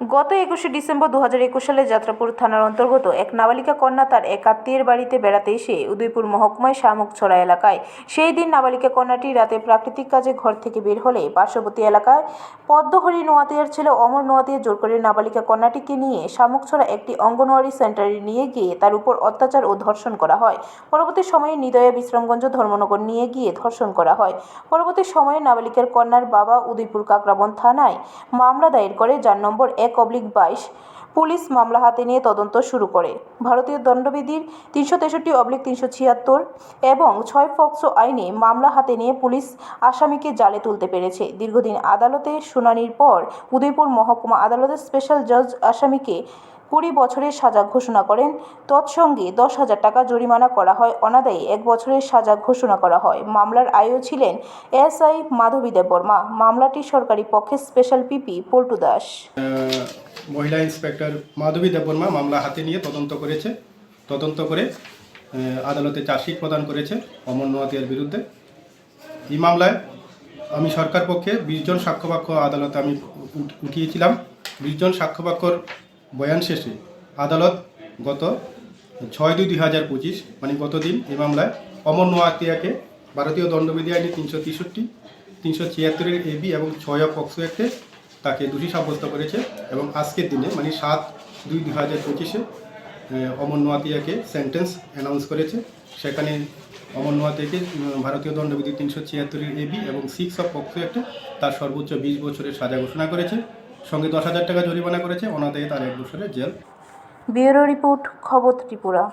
গত একুশে ডিসেম্বর দু হাজার একুশ সালে যাত্রাপুর থানার অন্তর্গত এক নাবালিকা কন্যা তার এক আত্মীয়ের বাড়িতে বেড়াতে এসে উদয়পুর মহকুমায় শামুকছড়া এলাকায়। সেই দিন নাবালিকা কন্যাটি রাতে প্রাকৃতিক কাজে ঘর থেকে বের হলে পার্শ্ববর্তী এলাকায় পদ্মহরি নোয়াতিয়ার ছেলে অমর নোয়াতিয়া জোর করে নাবালিকা কন্যাটিকে নিয়ে শামুকছড়া একটি অঙ্গনওয়াড়ি সেন্টারে নিয়ে গিয়ে তার উপর অত্যাচার ও ধর্ষণ করা হয়। পরবর্তী সময়ে নিদয়া বিশ্রামগঞ্জ ধর্মনগর নিয়ে গিয়ে ধর্ষণ করা হয়। পরবর্তী সময়ে নাবালিকার কন্যার বাবা উদয়পুর কাকরাবন থানায় মামলা দায়ের করে, যার নম্বর এক অবলিক বাইশ পুলিশ মামলা হাতে নিয়ে তদন্ত শুরু করে। ভারতীয় দণ্ডবিধির তিনশো তেষট্টি অবলিক তিনশো ছিয়াত্তর এবং ছয় ফক্সো আইনে মামলা হাতে নিয়ে পুলিশ আসামিকে জালে তুলতে পেরেছে। দীর্ঘদিন আদালতে শুনানির পর উদয়পুর মহকুমা আদালতের স্পেশাল জজ আসামিকে কুড়ি বছরের সাজা ঘোষণা করেন। তৎসঙ্গে দশ হাজার টাকা জরিমানা করা হয়। অনাদায়ী এক বছরের সাজা ঘোষণা করা হয়। মামলার আয়ও ছিলেন এসআই মাধবী দেববর্মা মামলাটি সরকারি পক্ষে স্পেশাল পিপি পল্টু দাস। মহিলা ইন্সপেক্টর মাধবী দেববর্মা মামলা হাতে নিয়ে তদন্ত করেছে। তদন্ত করে আদালতে চার্জশিট প্রদান করেছে অমর নোয়াতিয়ার বিরুদ্ধে। এই মামলায় আমি সরকার পক্ষে বিশজন সাক্ষ্যবাক্য আদালতে আমি উঠ- উঠিয়েছিলাম। বিশজন সাক্ষ্যবাক্যর বয়ান শেষে আদালত গত ছয় দুই দুই হাজার পঁচিশ মানে গতদিন এ মামলায় অমর নোয়াতিয়াকে ভারতীয় দণ্ডবিধি আইনে তিনশো তেষট্টি, তিনশো ছিয়াত্তরের এবি এবং ছয় অফ পক্সো অ্যাক্টে তাকে দোষী সাব্যস্ত করেছে এবং আজকের দিনে মানে সাত দুই দুই হাজার পঁচিশে অমর নোয়াতিয়াকে সেন্টেন্স অ্যানাউন্স করেছে। সেখানে অমর নোয়াতিয়াকে ভারতীয় দণ্ডবিধি তিনশো ছিয়াত্তরের এবি এবং সিক্স অফ পক্সো অ্যাক্টে তার সর্বোচ্চ বিশ বছরের সাজা ঘোষণা করেছে। সঙ্গে দশ হাজার টাকা জরিমানা করেছে। ওনাদের তার এক বছরের জেল। ব্যুরো রিপোর্ট, খবর ত্রিপুরা।